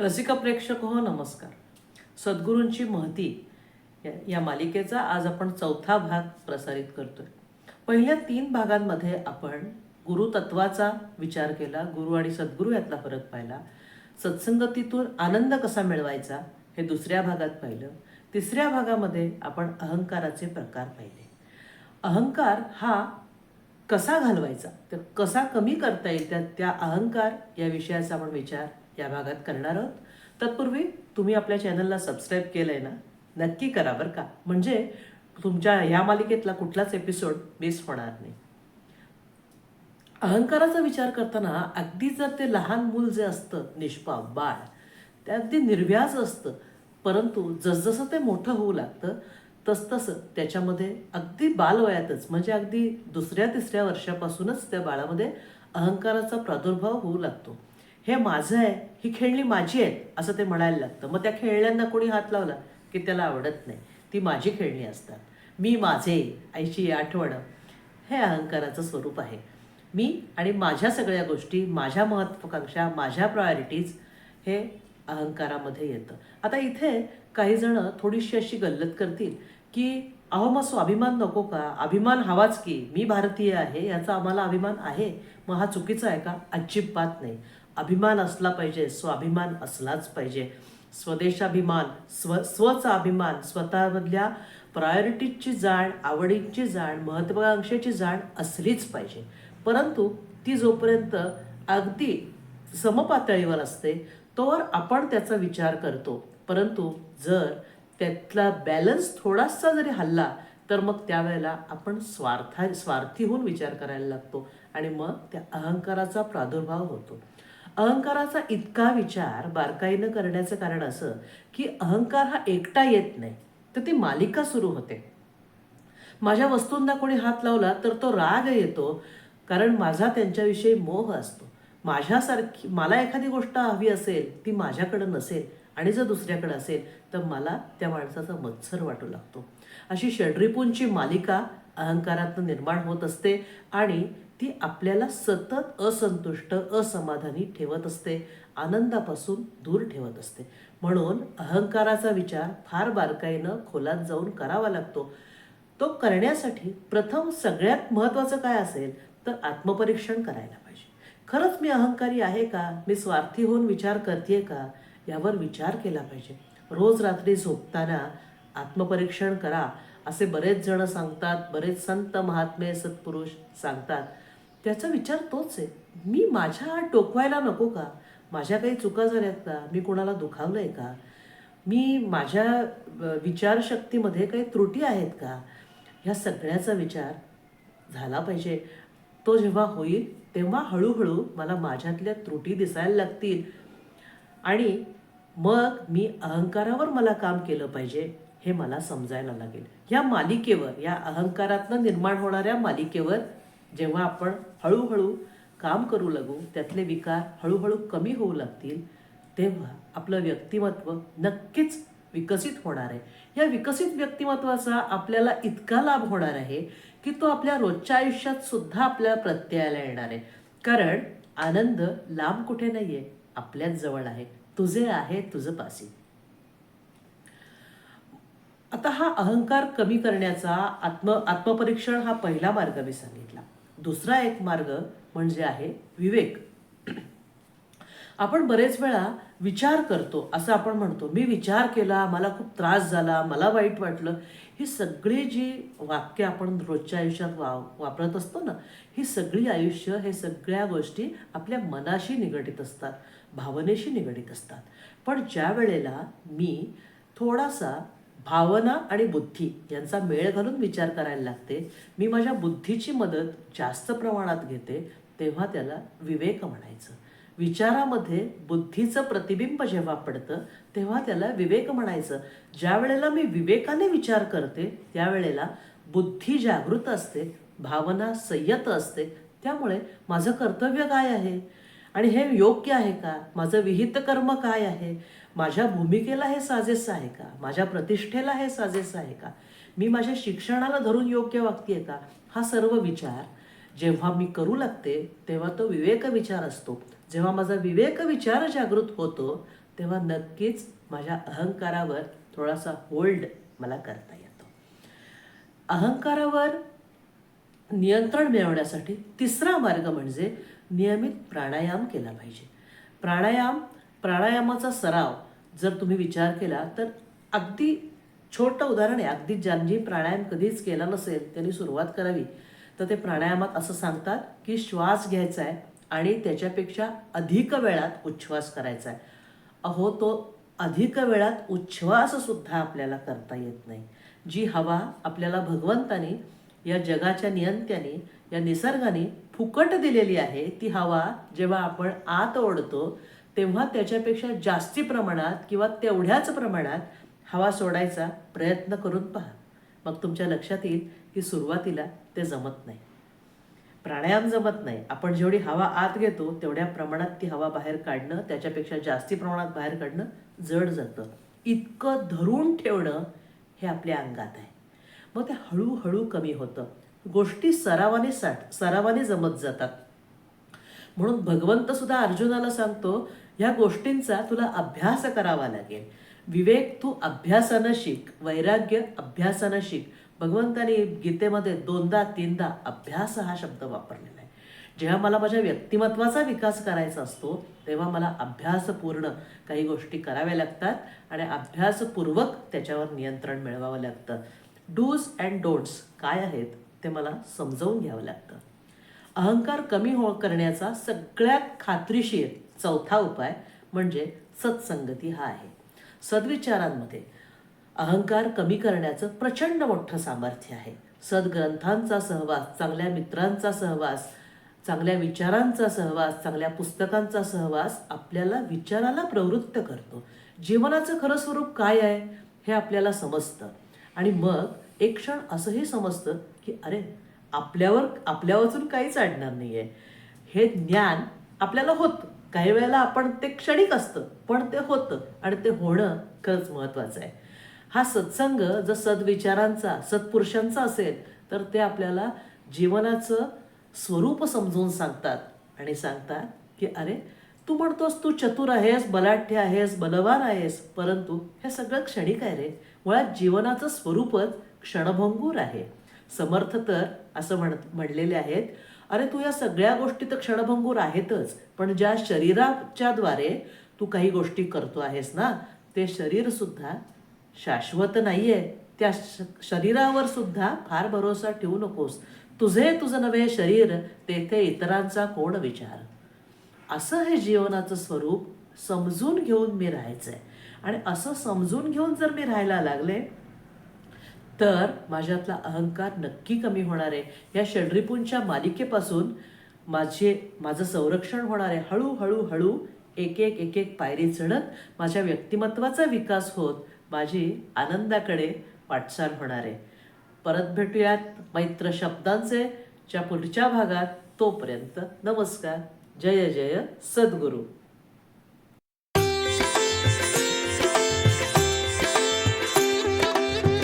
रसिक प्रेक्षक हो नमस्कार. सद्गुरूंची महती या- या मालिकेचा आज आपण चौथा भाग प्रसारित करतोय. पहिल्या तीन भागांमध्ये आपण गुरुतत्वाचा विचार केला गुरु आणि सद्गुरू यातला फरक पाहिला. सत्संगतीतून आनंद कसा मिळवायचा हे दुसऱ्या भागात पाहिलं. तिसऱ्या भागामध्ये आपण अहंकाराचे प्रकार पाहिले. अहंकार हा कसा घालवायचा तर कसा कमी करता येईल त्या त्या अहंकार या विषयाचा आपण विचार या भागात करणार आहोत. तत्पूर्वी तुम्ही आपल्या चॅनलला सबस्क्राईब केलं आहे ना नक्की करा बरं का. म्हणजे तुमच्या ह्या मालिकेतला कुठलाच एपिसोड मिस होणार नाही. अहंकाराचा विचार करताना अगदी जर ते लहान मूल जे असतं निष्पाप बाळ ते अगदी निर्व्याज असतं परंतु जसजसं ते मोठं होऊ लागतं तसतसं त्याच्यामध्ये अगदी बालवयातच म्हणजे अगदी दुसऱ्या तिसऱ्या वर्षापासूनच त्या बाळामध्ये अहंकाराचा प्रादुर्भाव होऊ लागतो. हे माझं आहे ही खेळणी माझी आहेत असं ते म्हणायला लागतं. मग त्या खेळण्यांना कोणी हात लावला की त्याला आवडत नाही. ती माझी खेळणी असतात. मी माझे आईची आठवण. हे अहंकाराचं स्वरूप आहे. मी आणि माझ्या सगळ्या गोष्टी माझ्या महत्वाकांक्षा माझ्या प्रायोरिटीज हे अहंकारामध्ये येतं. आता इथे काहीजणं थोडीशी अशी गल्लत करतील की अहो मग स्वाभिमान नको का? अभिमान हवाच की. मी भारतीय आहे याचा आम्हाला अभिमान आहे. मग हा चुकीचा आहे का? अजिबात नाही. अभिमान असला पाहिजे स्वाभिमान असलाच पाहिजे. स्वदेशाभिमान स्व स्वचा अभिमान स्वतःमधल्या प्रायोरिटीजची जाण आवडींची जाण महत्वाकांक्षेची जाण असलीच पाहिजे. परंतु ती जोपर्यंत अगदी समपातळीवर असते तोवर आपण त्याचा विचार करतो. परंतु जर त्यातला बॅलन्स थोडासा जरी हल्ला तर मग त्यावेळेला आपण स्वार्था स्वार्थी होऊन विचार करायला लागतो आणि मग त्या अहंकाराचा प्रादुर्भाव होतो. अहंकाराचा इतका विचार बारकाईनं करण्याचं कारण असं की अहंकार हा एकटा येत नाही तर ती मालिका सुरू होते. माझ्या वस्तूंना कोणी हात लावला तर तो राग येतो कारण माझा त्यांच्याविषयी मोह असतो. माझ्यासारखी मला एखादी गोष्ट हवी असेल ती माझ्याकडं नसेल आणि जर दुसऱ्याकडे असेल तर मला त्या माणसाचा मत्सर वाटू लागतो. अशी षड्रिपूंची मालिका अहंकारातून निर्माण होत असते आणि ती आपल्याला सतत असंतुष्ट असमाधानी ठेवत असते. आनंदापासून दूर ठेवत असते. म्हणून अहंकाराचा विचार फार बारकाईनं खोलात जाऊन करावा लागतो. तो करण्यासाठी प्रथम सगळ्यात महत्त्वाचं काय असेल तर आत्मपरीक्षण करायला पाहिजे. खरंच मी अहंकारी आहे का? मी स्वार्थी होऊन विचार करते का? यावर विचार केला पाहिजे. रोज रात्री झोपताना आत्मपरीक्षण करा असे बरेच जण सांगतात बरेच संत महात्मे सत्पुरुष सांगतात. त्याचा विचार तोच आहे. मी माझ्या टोकवायला नको का? माझ्या काही चुका झाल्यात का? मी कोणाला दुखावलं आहे का? मी माझ्या विचारशक्तीमध्ये काही त्रुटी आहेत का? ह्या सगळ्याचा विचार झाला पाहिजे. तो जेव्हा होईल तेव्हा हळूहळू मला माझ्यातल्या त्रुटी दिसायला लागतील. आणि मग मी अहंकारावर मला काम केलं पाहिजे हे मला समजायला लागेल. या मालिकेवर या अहंकारातनं निर्माण होणाऱ्या मालिकेवर जेव्हा आपण हळूहळू काम करू लागू त्यातले विकार हळूहळू कमी होऊ लागतील तेव्हा आपलं व्यक्तिमत्व नक्कीच विकसित होणार आहे. या विकसित व्यक्तिमत्वाचा आपल्याला इतका लाभ होणार आहे की तो आपल्या रोजच्या आयुष्यात सुद्धा आपल्याला प्रत्ययाला येणार आहे. कारण आनंद लांब कुठे नाहीये आपल्याच जवळ आहे. तुझे आहे तुझं पासी. आता हा अहंकार कमी करण्याचा आत्म आत्मपरीक्षण हा पहिला मार्ग मी सांगितला. दुसरा एक मार्ग म्हणजे आहे विवेक. आपण बरेच वेळा विचार करतो असं आपण म्हणतो मी विचार केला मला खूप त्रास झाला मला वाईट वाटलं. ही सगळी जी वाक्य आपण रोजच्या आयुष्यात वा वापरत असतो ना ही सगळी आयुष्य हे सगळ्या गोष्टी आपल्या मनाशी निगडीत असतात भावनेशी निगडीत असतात. पण ज्या वेळेला मी थोडासा भावना आणि बुद्धी यांचा मेळ घालून विचार करायला लागते. मी माझ्या बुद्धीची मदत जास्त प्रमाणात घेते तेव्हा त्याला विवेक म्हणायचं. विचारामध्ये बुद्धीचं प्रतिबिंब जेव्हा पडतं तेव्हा त्याला विवेक म्हणायचं. ज्या वेळेला मी विवेकाने विचार करते त्यावेळेला बुद्धी जागृत असते भावना संयत असते. त्यामुळे माझं कर्तव्य काय आहे? आणि हे योग्य आहे का? माझं विहित कर्म काय आहे? माझ्या भूमिकेला हे साजेसं आहे का? माझ्या प्रतिष्ठेला हे साजेसं आहे का? मी माझ्या शिक्षणाला धरून योग्य वागते का? हा सर्व विचार जेव्हा मी करू लागते तेव्हा तो विवेक विचार असतो. जेव्हा माझा विवेक विचार जागृत होतो तेव्हा नक्कीच माझ्या अहंकारावर थोडासा होल्ड मला करता येतो. अहंकारावर नियंत्रण मिळवण्यासाठी तिसरा मार्ग म्हणजे नियमित प्राणायाम केला पाहिजे. प्राणायाम प्राणायामाचा सराव जर तुम्ही विचार केला तर अगदी छोटं उदाहरण आहे. अगदी ज्यांनी प्राणायाम कधीच केला नसेल त्यांनी सुरुवात करावी. तर ते प्राणायामात असं सांगतात की श्वास घ्यायचा आहे आणि त्याच्यापेक्षा अधिक वेळात उच्छ्वास करायचा आहे. अहो तो अधिक वेळात उच्छ्वास सुद्धा आपल्याला करता येत नाही. जी हवा आपल्याला भगवंताने या जगाच्या नियंत्याने या निसर्गाने फुकट दिलेली आहे ती हवा जेव्हा आपण आत ओढतो तेव्हा त्याच्यापेक्षा जास्ती प्रमाणात किंवा तेवढ्याच प्रमाणात हवा सोडायचा प्रयत्न करून पहा. मग तुमच्या लक्षात येईल की सुरुवातीला ते जमत नाही. प्राणायाम जमत नाही. आपण जेवढी हवा आत घेतो तेवढ्या प्रमाणात ती हवा बाहेर काढणं त्याच्यापेक्षा जास्ती प्रमाणात बाहेर काढणं जड जातं. इतकं धरून ठेवणं हे आपल्या अंगात आहे. मग ते हळूहळू कमी होतं. गोष्टी सरावाने साठ सरावाने जमत जातात. म्हणून भगवंत सुद्धा अर्जुनाला सांगतो ह्या गोष्टींचा तुला अभ्यास करावा लागेल. विवेक तू अभ्यासानं शिक. वैराग्य अभ्यासानं शिक. भगवंताने गीतेमध्ये दोनदा तीनदा अभ्यास हा शब्द वापरलेला आहे. जेव्हा मला माझ्या व्यक्तिमत्वाचा विकास करायचा असतो तेव्हा मला अभ्यासपूर्ण काही गोष्टी कराव्या लागतात आणि अभ्यासपूर्वक त्याच्यावर नियंत्रण मिळवावं लागतं. डूज अँड डोंट्स काय आहेत ते मला समजावून घ्यावं लागतं. अहंकार कमी हो करण्याचा सगळ्यात खात्रीशीर चौथा उपाय म्हणजे सत्संगती हा आहे. सद्विचारांमध्ये अहंकार कमी करण्याचं प्रचंड मोठं सामर्थ्य आहे. सद्ग्रंथांचा सहवास चांगल्या मित्रांचा सहवास चांगल्या विचारांचा सहवास चांगल्या पुस्तकांचा सहवास आपल्याला विचाराला प्रवृत्त करतो. जीवनाचं खरं स्वरूप काय आहे हे आपल्याला समजतं. आणि मग एक क्षण असंही समजतं की अरे आपल्यावर आपल्या वाचून काहीच अडणार नाही आहे हे ज्ञान आपल्याला होतं. काही वेळेला आपण ते क्षणिक असतं पण ते होतं आणि ते होणं खरंच महत्त्वाचं आहे. हा सत्संग जर सद्विचारांचा सत्पुरुषांचा असेल तर ते आपल्याला जीवनाचं स्वरूप समजून सांगतात आणि सांगतात की अरे तू म्हणतोस तू चतुर आहेस बलाढ्य आहेस बलवान आहेस परंतु हे सगळं क्षणिक आहे रे. मुळात जीवनाचं स्वरूपच क्षणभंगूर आहे. समर्थ तर असं म्हण म्हणलेले आहेत अरे तू या सगळ्या गोष्टी तर क्षणभंगूर आहेतच पण ज्या शरीराच्या द्वारे तू काही गोष्टी करतो आहेस ना ते शरीरसुद्धा शाश्वत शाश्वत नाहीये. त्या श- शरीरावर सुद्धा फार भरोसा ठेवू नकोस. तुझे तुझं नवे शरीर तेथे इतरांचा कोण विचार? असं हे जीवनाचं स्वरूप समजून घेऊन मी राहायचं आहे आणि असं समजून घेऊन जर मी राहायला लागले तर माझ्यातला अहंकार नक्की कमी होणार आहे. या षड्रिपूंच्या मालिकेपासून माझे माझं संरक्षण होणार आहे. हळूहळू हळू एक एक एक एक पायरी चढत माझ्या व्यक्तिमत्वाचा विकास होत माझी आनंदाकडे वाटचाल होणार आहे. परत भेटूयात मैत्र शब्दांचे. च्या पुढच्या भागात तोपर्यंत नमस्कार. जय जय सद्गुरू.